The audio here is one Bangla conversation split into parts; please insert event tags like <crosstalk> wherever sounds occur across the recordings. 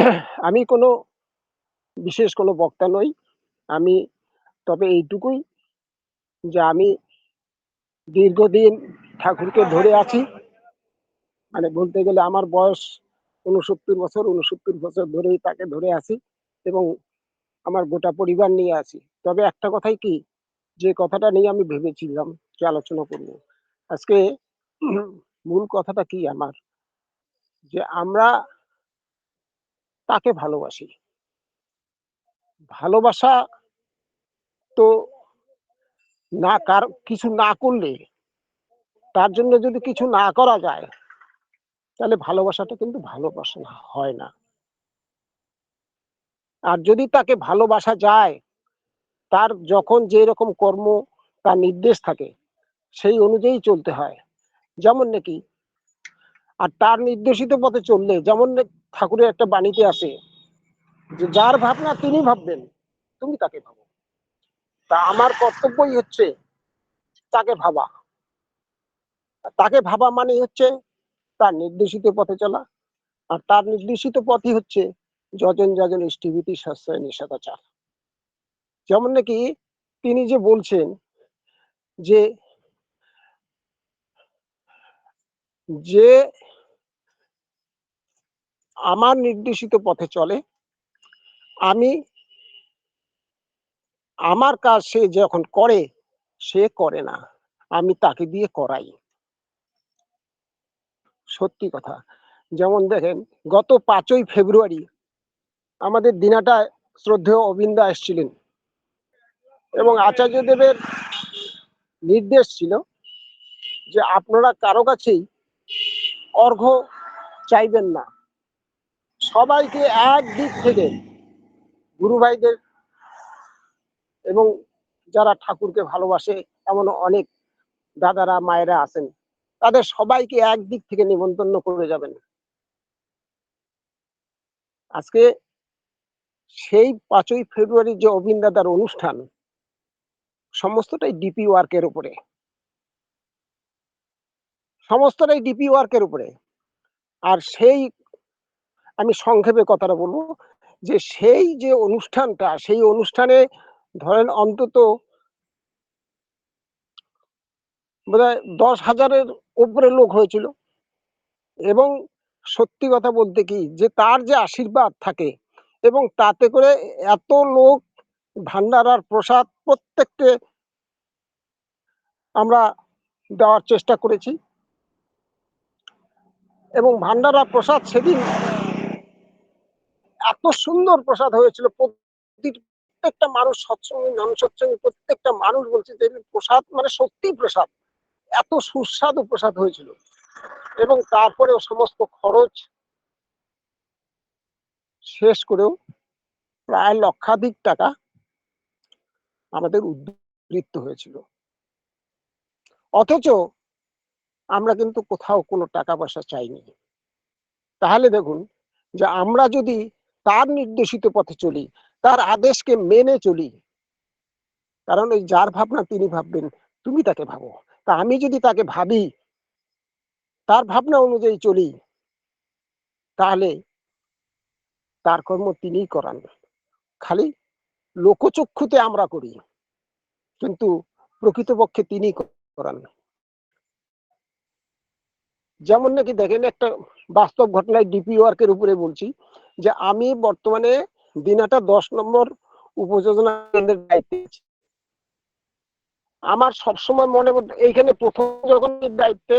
<coughs> আমি কোনো বিশেষ কোনো বক্তা নই। আমি তবে এইটুকুই যে আমি দীর্ঘদিন ঠাকুরকে ধরে আছি। মানে বলতে গেলে আমার বয়স ৬৯ বছর, ৬৯ বছর ধরেই তাকে ধরে আছি এবং আমার গোটা পরিবার নিয়ে আছি। তবে একটা কথাই কি, যে কথাটা নিয়ে আমি ভেবেছিলাম যে আলোচনা করব। আজকে মূল কথাটা কি আমার? যে আমরা তাকে ভালোবাসি। ভালোবাসা তো না কার কিছু না করলে তার জন্য যদি কিছু না করা যায় তাহলে ভালোবাসাটা কিন্তু ভালোবাসা হয় না। আর যদি তাকে ভালোবাসা যায়, তার যখন যে রকম কর্ম তার নির্দেশ থাকে, সেই অনুযায়ী চলতে হয়। যেমন নাকি আর তার নির্দেশিত পথে চললে যেমন ঠাকুরের একটা বাণীতে আছে যে, "যার ভাবনা তিনি ভাববেন, তুমি তাকে ভাবো।" তা আমার কর্তব্যই হচ্ছে তাকে ভাবা। তাকে ভাবা মানে হচ্ছে তার নির্দেশিত পথে চলা। আর তার নির্দেশিত পথই হচ্ছে যজন, যজন ইষ্টিভীতি শাস্ত্রায় নিষেধাচার। যেমন নাকি তিনি যে বলছেন যে যে আমার নির্দেশিত পথে চলে, আমি আমার কাজ সে যখন করে, সে করে না। আমি তাকে দিয়ে করাই। সত্যি কথা। যেমন দেখেন গত পাঁচই ফেব্রুয়ারি আমাদের দিনাটায় শ্রদ্ধেয় অবিন্দা এসছিলেন। এবং আচার্যদেবের নির্দেশ ছিল যে, "আপনারা কারও কাছেই অর্ঘ্য চাইবেন না। সবাইকে একদিক থেকে গুরু ভাইদের এবং যারা ঠাকুরকে ভালোবাসে এমন অনেক দাদারা, মায়েরা আছেন। তাদের সবাইকে একদিক থেকে নিমন্ত্রণ করে যাবেন।" আজকে সেই পাঁচই ফেব্রুয়ারির যে অবিন দাদার অনুষ্ঠান সমস্তটাই ডিপি ওয়ার্কের উপরে। সমস্তটাই ডিপি ওয়ার্কের উপরে। আর সেই আমি সংক্ষেপে কথাটা বলব যে, সেই যে অনুষ্ঠানটা, সেই অনুষ্ঠানে ধরেন অন্তত ১০,০০০ এর উপরে লোক হয়েছিল। এবং সত্যি কথা বলতে কি যে তার যে আশীর্বাদ থাকে এবং তাতে করে এত লোক ভান্ডারার প্রসাদ প্রত্যেককে আমরা দেওয়ার চেষ্টা করেছি। এবং ভান্ডারা প্রসাদ সেদিন এত সুন্দর প্রসাদ হয়েছিল প্রত্যেকটা মানুষ সৎসঙ্গী, নাম সৎসঙ্গী প্রত্যেকটা মানুষ বলছে যে প্রসাদ মানে সত্যি প্রসাদ। এত সুস্বাদু প্রসাদ হয়েছিল। এবং তারপরেও সমস্ত খরচ শেষ করেও প্রায় লক্ষাধিক টাকা আমাদের উদ্বৃত্ত হয়েছিল। অথচ আমরা কিন্তু কোথাও কোনো টাকা পয়সা চাইনি। তাহলে দেখুন যে আমরা যদি তার নির্দেশিত পথে চলি, তার আদেশকে মেনে চলি কারণ ওই যার ভাবনা তিনি ভাববেন, তুমি তাকে ভাবো। তা আমি যদি তাকে ভাবি তার ভাবনা অনুযায়ী চলি তাহলে তার কর্ম তিনিই করান। খালি লোকচক্ষুতে আমরা করি। কিন্তু প্রকৃতপক্ষে তিনি করান। যেমন নাকি দেখেন একটা বাস্তব ঘটনায় ডিপি ওয়ার্কের উপরে বলছি যে আমি বর্তমানে দিনাটা ১০ নম্বর উপযোজনা কেন্দ্রের দায়িত্বে আছি। আমার সবসময় মনে এইখানে প্রথম যখন দায়িত্বে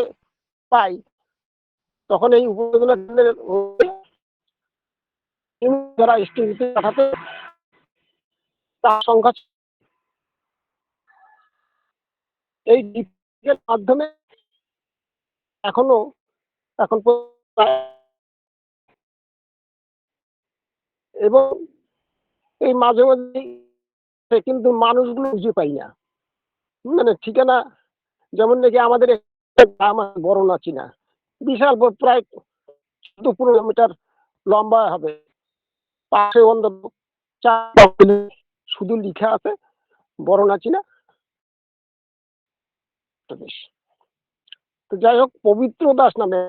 পাই, তখন এই উপযোজনা কেন্দ্রের যারা ইষ্টিভীতি পাঠাতে, তার সংখ্যা এই মাধ্যমে এখনও এখন এবং এই মাঝে, মাঝেই কিন্তু মানুষগুলো খুঁজে পাই না। মানে ঠিকানা যেমন নাকি আমাদের বড় নাচিনা। বিশাল প্রায় ১৪ কিলোমিটার লম্বা হবে। পাশে অন্তত ৪ শুধু লিখা আছে বড় নাচিনা। বেশ। তো যাই হোক পবিত্র দাস নামে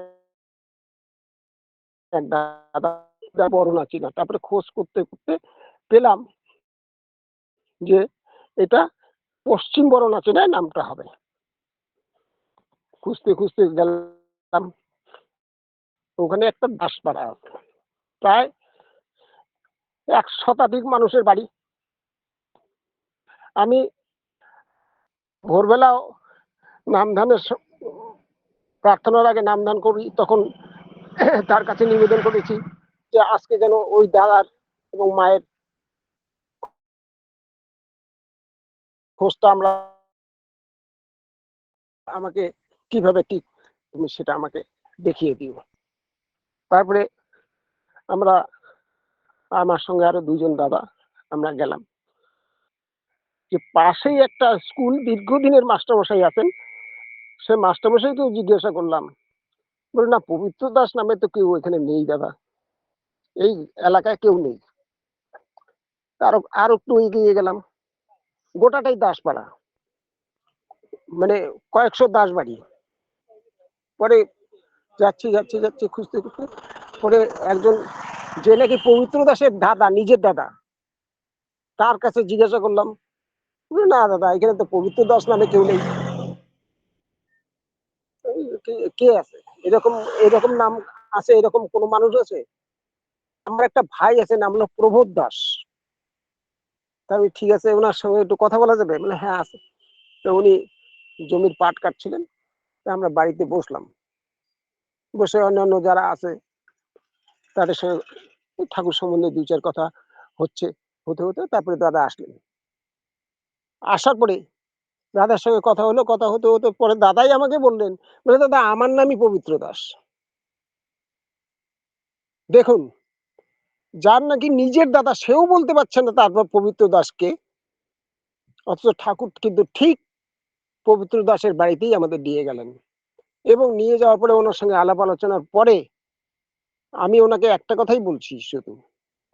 এক দাদা বড় নাচি না তারপরে খোঁজ করতে করতে পেলাম যে এটা পশ্চিম বড় নাচিনায় নামটা হবে। খুঁজতে খুঁজতে গেলাম। ওখানে একটা দাসপাড়া আছে। প্রায় এক শতাধিক মানুষের বাড়ি। আমি ভোরবেলাও নামধানের প্রার্থনার আগে নামধান করি, তখন <coughs> তার কাছে নিবেদন করেছি যে আজকে যেন ওই দাদার এবং মায়ের খোঁজটা আমরা আমাকে কীভাবে ঠিক তুমি সেটা আমাকে দেখিয়ে দিও। তারপরে আমরা আমার সঙ্গে আরও দুজন দাদা আমরা গেলাম। যে পাশেই একটা স্কুল, দীর্ঘদিনের মাস্টারমশাই আছেন। সে মাস্টারমশাইকেও জিজ্ঞাসা করলাম বলে, না, পবিত্র দাস নামে তো কেউ এখানে নেই, দাদা। এই এলাকায় কেউ নেই। আরও আরও একটু এগিয়ে গেলাম। গোটাটাই দাসপাড়া। মানে কয়েকশো দাস বাড়ি। পরে যাচ্ছি যাচ্ছি যাচ্ছি, খুঁজতে খুঁজতে। পরে একজন যে নাকি পবিত্র দাসের দাদা, নিজের দাদা, তার কাছে জিজ্ঞাসা করলাম না, দাদা, এখানে তো পবিত্র দাস নামে কেউ নেই। কে আছে? এরকম এরকম নাম আছে, এরকম কোনো মানুষ আছে? আমার একটা ভাই আছে, নাম হলো প্রবোধ দাস। তা আমি ঠিক আছে, ওনার সঙ্গে একটু কথা বলা যাবে? মানে হ্যাঁ আছে। তো উনি জমির পাট কাটছিলেন, তা আমরা বাড়িতে বসলাম। বসে অন্যান্য যারা আছে, তাদের সঙ্গে ঠাকুর সম্বন্ধে দুই চার কথা হচ্ছে, হতে হতে তারপরে দাদা আসলেন। আসার পরে দাদার সঙ্গে কথা হলো, কথা হতে হতে পরে দাদাই আমাকে বললেন, বলে দাদা আমার নামই পবিত্র দাস। দেখুন, যার নাকি নিজের দাদা সেও বলতে পারছে না তারপর পবিত্র দাসকে, অথচ ঠাকুর কিন্তু ঠিক পবিত্র দাসের বাড়িতেই আমাদের দিয়ে গেলেন। এবং নিয়ে যাওয়ার পরে ওনার সঙ্গে আলাপ আলোচনার পরে আমি ওনাকে একটা কথাই বলছি শুধু,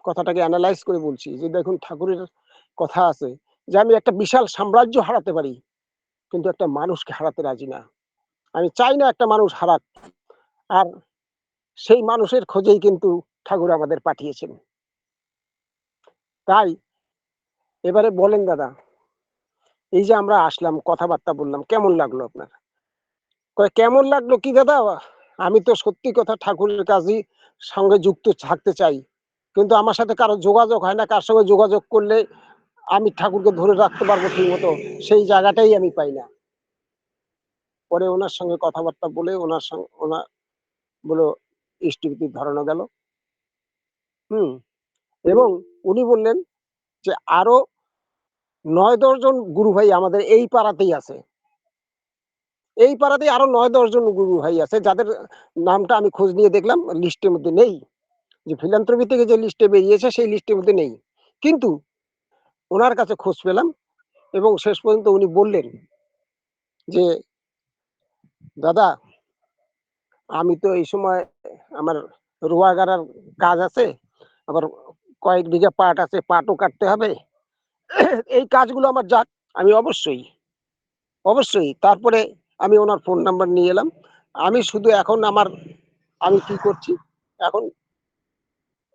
কথাটাকে অ্যানালাইজ করে বলছি যে, দেখুন ঠাকুরের কথা আছে যে, আমি একটা বিশাল সাম্রাজ্য হারাতে পারি। কিন্তু একটা মানুষকে হারাতে রাজি না। আমি চাই না একটা মানুষ হারাক। আর সেই মানুষের খোঁজেই কিন্তু ঠাকুর আমাদের পাঠিয়েছেন। তাই এবারে বলেন দাদা, এই যে আমরা আসলাম, কথাবার্তা বললাম, কেমন লাগল আপনার? কেমন লাগল কি দাদা? আমি তো সত্যি কথা ঠাকুরের কাজই সঙ্গে যুক্ত থাকতে চাই। কিন্তু আমার সাথে কারও যোগাযোগ হয় না, কার সঙ্গে যোগাযোগ করলে আমি ঠাকুরকে ধরে রাখতে পারব ঠিক মতো সেই জায়গাটাই আমি পাই না। পরে ওনার সঙ্গে কথাবার্তা বলে ওনার সঙ্গে, ওনার বলো ইষ্টভীতির ধরানো গেল। হুম, এবং উনি বললেন যে আরও নয় দশজন গুরু ভাই আমাদের এই পাড়াতেই আছে। এই পাড়াতেই আরও নয় দশজন গুরু ভাই আছে, যাদের নামটা আমি খোঁজ নিয়ে দেখলাম, লিস্টের মধ্যে নেই। যে ফিলান্থ্রপি থেকে যে লিস্টে বেরিয়েছে, সেই লিস্টের মধ্যে নেই। কিন্তু ওনার কাছে খোঁজ পেলাম এবং শেষ পর্যন্ত উনি বললেন যে, দাদা, আমি তো এই সময় আমার রোয়া গাড়ার কাজ আছে আবার কয়েক বিঘা পাট আছে, পাটও কাটতে হবে। এই কাজগুলো আমার যাক, আমি অবশ্যই অবশ্যই। তারপরে আমি ওনার ফোন নাম্বার নিয়ে এলাম। আমি শুধু এখন আমার, আমি কি করছি? এখন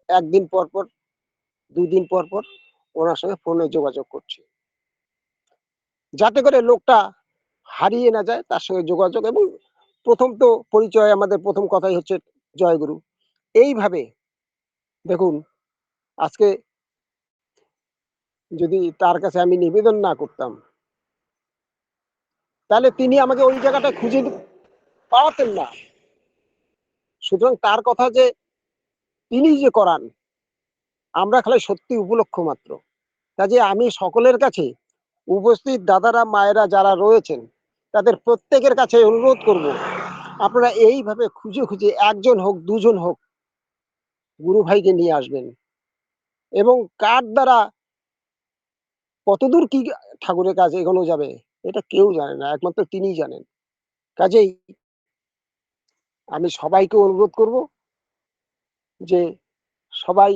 একদিন পর পর দুই দিন পর পর ওনার সঙ্গে ফোনে যোগাযোগ করছি। যাতে করে লোকটা হারিয়ে না যায় তার সঙ্গে যোগাযোগ এবং প্রথম তো পরিচয়, আমাদের প্রথম কথাই হচ্ছে জয়গুরু। এইভাবে দেখুন, আজকে যদি তার কাছে আমি নিবেদন না করতাম, তাহলে তিনি আমাকে ওই জায়গাটা খুঁজে পাওয়াতেন না। সুতরাং তার কথা যে তিনি যে করান আমরা খালি সত্যি উপলক্ষ মাত্র। কাজে আমি সকলের কাছে উপস্থিত দাদারা, মায়েরা যারা রয়েছেন, তাদের প্রত্যেকের কাছে অনুরোধ করব, আপনারা এইভাবে খুঁজে খুঁজে একজন হোক, দুজন হোক, গুরু ভাইকে নিয়ে আসবেন। এবং কার দ্বারা কতদূর কি ঠাকুরের কাজ এগোনো যাবে, এটা কেউ জানে না, একমাত্র তিনিই জানেন। কাজেই আমি সবাইকে অনুরোধ করব যে সবাই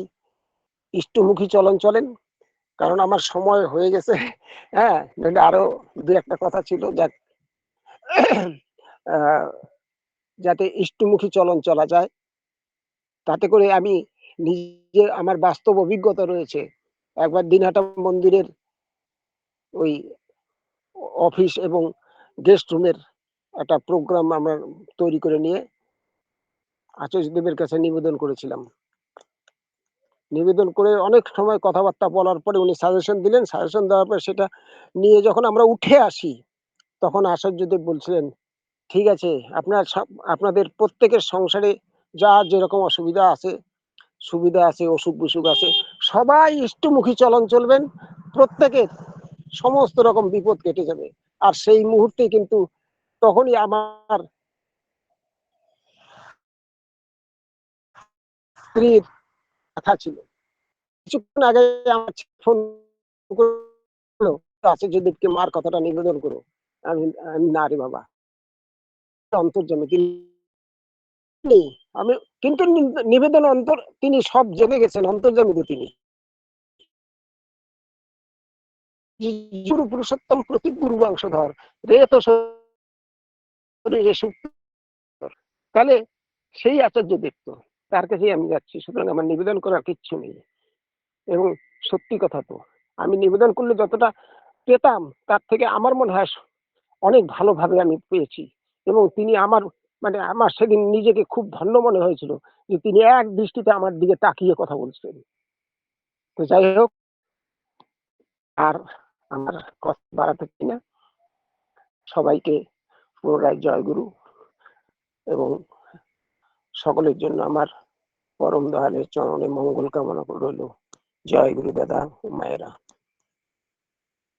ইষ্টমুখী চলন চলেন। কারণ আমার সময় হয়ে গেছে। হ্যাঁ আরও দু একটা কথা ছিল, যাক। যাতে ইষ্টমুখী চলন চলা যায়। তাতে করে আমি নিজে, আমার বাস্তব অভিজ্ঞতা রয়েছে। একবার দিনহাটা মন্দিরের ওই অফিস এবং গেস্ট রুমের একটা প্রোগ্রাম আমরা তৈরি করে নিয়ে আচার্যদেবের কাছে নিবেদন করেছিলাম। নিবেদন করে অনেক সময় কথাবার্তা বলার পরে উনি সাজেশন দিলেন। সাজেশন দেওয়ার পরে সেটা নিয়ে যখন আমরা উঠে আসি, তখন আচার্যদেব বলছিলেন, ঠিক আছে, আপনার আপনাদের প্রত্যেকের সংসারে যার যেরকম অসুবিধা আছে, সুবিধা আছে, অসুখ বিসুখ আছে, সবাই ইষ্টমুখী চলন চলবেন, প্রত্যেকের সমস্ত রকম বিপদ কেটে যাবে। আর সেই মুহূর্তে কিন্তু তখনই আমার স্ত্রীর কথা ছিল। কিছুক্ষণ আগে আমার ফোন করল আচার্যদেবকে মার কথাটা নিবেদন করো। আমি আমি, না রে বাবা। অন্তর্জমে তিনি আমি, কিন্তু নিবেদন অন্তর, তিনি সব জেনে গেছেন অন্তর্জামিত তিনি। গুরু পুরুষোত্তম প্রতি গুরু বংশধর রে তো তাহলে সেই আচার্য দেখতো তার কাছেই আমি যাচ্ছি। সুতরাং আমার নিবেদন করার কিচ্ছু নেই। এবং সত্যি কথা তো, আমি নিবেদন করলে যতটা পেতাম, তার থেকে আমার মনে হয় অনেক ভালোভাবে আমি পেয়েছি। এবং তিনি আমার মানে আমার সেদিন নিজেকে খুব ধন্য মনে হয়েছিল যে তিনি এক দৃষ্টিতে আমার দিকে তাকিয়ে কথা বলছেন। তো যাই হোক, আর আমার কথা বাড়াতে না। সবাইকে পুনরায় জয়গুরু এবং সকলের জন্য আমার পরম দয়ালের চরণে মঙ্গল কামনা রইল। জয় গুরু দাদা মায়েরা।